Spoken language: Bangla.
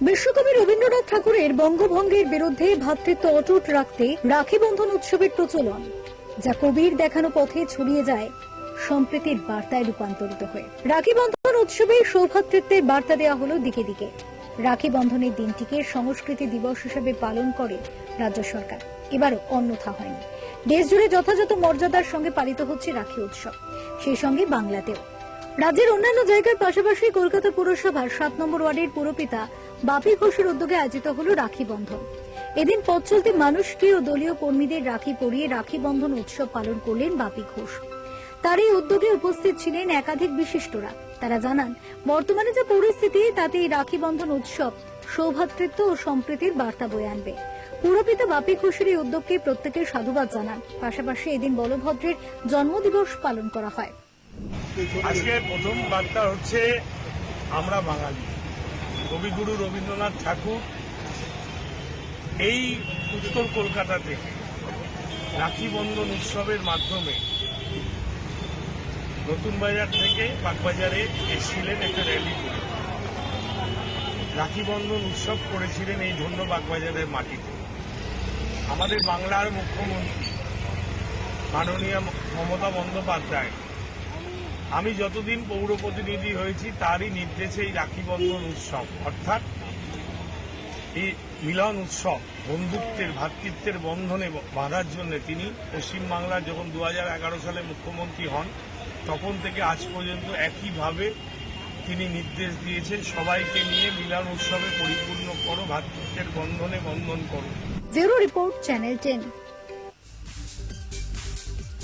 বিশ্বকবি রবীন্দ্রনাথ ঠাকুরের বঙ্গভঙ্গের বিরুদ্ধে ভ্রাতৃত্ব অটুট রাখতে রাখি বন্ধন উৎসবের প্রচলন, যা কবির দেখানো পথে ছড়িয়ে যায় সম্প্রীতির বার্তায় রূপান্তরিত হয়ে। রাখি বন্ধন উৎসবে সৌভাতৃত্বের বার্তা দেওয়া হলো দিকে দিকে। রাখি বন্ধনের দিনটিকে সংস্কৃতি দিবস হিসেবে পালন করে রাজ্য সরকার। এবারও অন্যথা হয়নি। দেশ জুড়ে যথাযথ মর্যাদার সঙ্গে পালিত হচ্ছে রাখি উৎসব। সেই সঙ্গে বাংলাতেও। রাজ্যের অন্যান্য জায়গার পাশাপাশি কলকাতা পুরসভার সাত নম্বর ওয়ার্ডের পুরপিতা বাপি ঘোষের উদ্যোগে আয়োজিত হল রাখি বন্ধন। এদিন পথ চলতে মানুষকে ও দলীয় কর্মীদের রাখি পরিয়ে রাখি বন্ধন উৎসব পালন করলেন বাপি ঘোষ। তার এই উদ্যোগে উপস্থিত ছিলেন একাধিক বিশিষ্টরা। তারা জানান, বর্তমানে যে পরিস্থিতি, তাতে এই রাখি বন্ধন উৎসব সৌভাতৃত্ব ও সম্প্রীতির বার্তা বয়ে আনবে। পুরপিতা বাপি ঘোষের এই উদ্যোগকে প্রত্যেকে সাধুবাদ জানান। পাশাপাশি এদিন বলভদ্রের জন্মদিবস পালন করা হয়। আজকে প্রথম বার্তা হচ্ছে, আমরা বাঙালি। কবিগুরু রবীন্দ্রনাথ ঠাকুর এই উত্তর কলকাতা থেকে রাখি বন্ধন উৎসবের মাধ্যমে নতুন বাজার থেকে বাগবাজারে এসেছিলেন একটা র্যালি করে। রাখি বন্ধন উৎসব করেছিলেন এই ধন্য বাগবাজারের মাটিতে। আমাদের বাংলার মুখ্যমন্ত্রী মাননীয় মমতা বন্দ্যোপাধ্যায় আমি যতদিন পৌর প্রতিনিধি হয়েছি, তারই নির্দেশে এই রাখি বন্ধন উৎসব, অর্থাৎ এই মিলন উৎসব, বন্ধুত্বের ভ্রাতৃত্বের বন্ধনে বাঁধার জন্য তিনি পশ্চিমবাংলার যখন দু হাজার এগারো সালে মুখ্যমন্ত্রী হন, তখন থেকে আজ পর্যন্ত একইভাবে তিনি নির্দেশ দিয়েছেন, সবাইকে নিয়ে মিলন উৎসবে পরিপূর্ণ করো ভ্রাতৃত্বের বন্ধনে বন্ধন করো। Report channel ten.